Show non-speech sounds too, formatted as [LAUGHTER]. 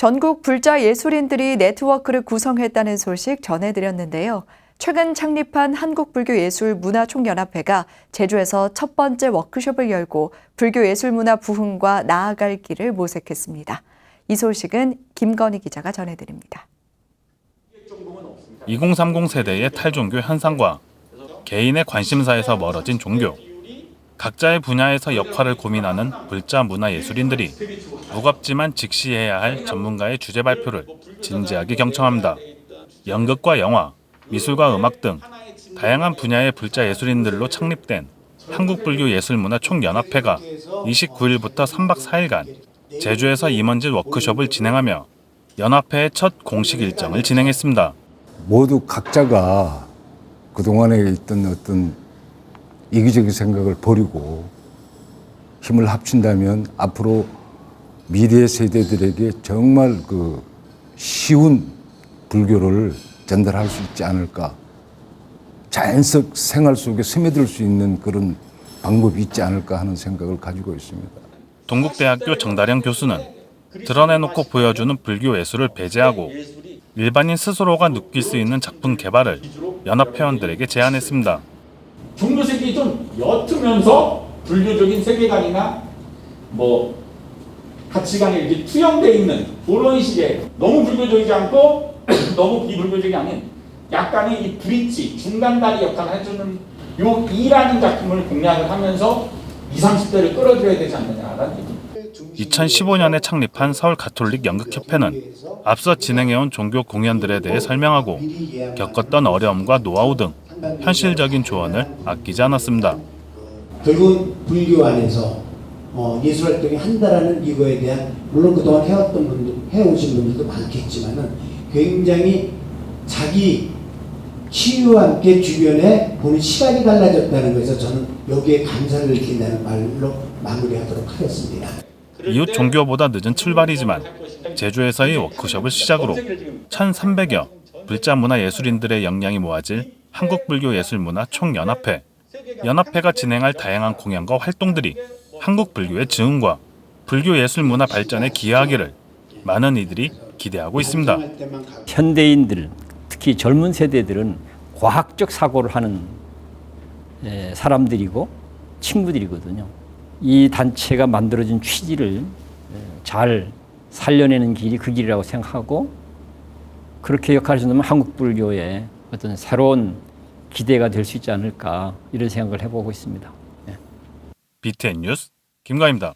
전국 불자 예술인들이 네트워크를 구성했다는 소식 전해드렸는데요. 최근 창립한 한국불교예술문화총연합회가 제주에서 첫 번째 워크숍을 열고 불교예술문화 부흥과 나아갈 길을 모색했습니다. 이 소식은 김건희 기자가 전해드립니다. 2030 세대의 탈종교 현상과 개인의 관심사에서 멀어진 종교, 각자의 분야에서 역할을 고민하는 불자 문화 예술인들이 무겁지만 직시해야 할 전문가의 주제 발표를 진지하게 경청합니다. 연극과 영화, 미술과 음악 등 다양한 분야의 불자 예술인들로 창립된 한국불교예술문화총연합회가 29일부터 3박 4일간 제주에서 임원질 워크숍을 진행하며 연합회의 첫 공식 일정을 진행했습니다. 모두 각자가 그동안에 있던 어떤 이기적인 생각을 버리고 힘을 합친다면 앞으로 미래 세대들에게 정말 그 쉬운 불교를 전달할 수 있지 않을까. 자연적 생활 속에 스며들 수 있는 그런 방법이 있지 않을까 하는 생각을 가지고 있습니다. 동국대학교 정다령 교수는 드러내놓고 보여주는 불교 예술을 배제하고 일반인 스스로가 느낄 수 있는 작품 개발을 연합 회원들에게 제안했습니다. 종교 색이 좀 옅으면서 불교적인 세계관이나 뭐 가치관이 이렇게 투영돼 있는 그런 식의 너무 불교적이지 않고 [CLEARS THROAT] 너무 비불교적이 아닌 약간의 이 브릿지 중간다리 역할을 해주는 요 이라는 작품을 공략을 하면서 20, 30대를 끌어들여야 되지 않느냐라는 얘기. 2015년에 창립한 서울 가톨릭 연극협회는 앞서 진행해온 종교 공연들에 대해 설명하고 겪었던 어려움과 노하우 등 현실적인 조언을 아끼지 않았습니다. 결국은 불교 안에서 어, 예술 활동이 한다라는 이거에 대한 물론 그동안 해왔던 분들 해오신 분들도 많겠지만은 굉장히 자기 치유와 함께 주변에 보는 시각이 달라졌다는 것에서 저는 여기에 감사를 느낀다는 말로 마무리하도록 하겠습니다. 이웃 종교보다 늦은 출발이지만 제주에서의 워크숍을 시작으로 1,300여 불자 문화 예술인들의 역량이 모아질 한국불교예술문화 총연합회. 연합회가 진행할 다양한 공연과 활동들이 한국 불교의 증흥과 불교 예술 문화 발전에 기여하기를 많은 이들이 기대하고 있습니다. 현대인들, 특히 젊은 세대들은 과학적 사고를 하는 에, 사람들이고 친구들이거든요. 이 단체가 만들어진 취지를 에, 잘 살려내는 길이 그 길이라고 생각하고 그렇게 역할을 해준다면 한국 불교의 어떤 새로운 기대가 될 수 있지 않을까 이런 생각을 해보고 있습니다. BTN 뉴스 김가입니다.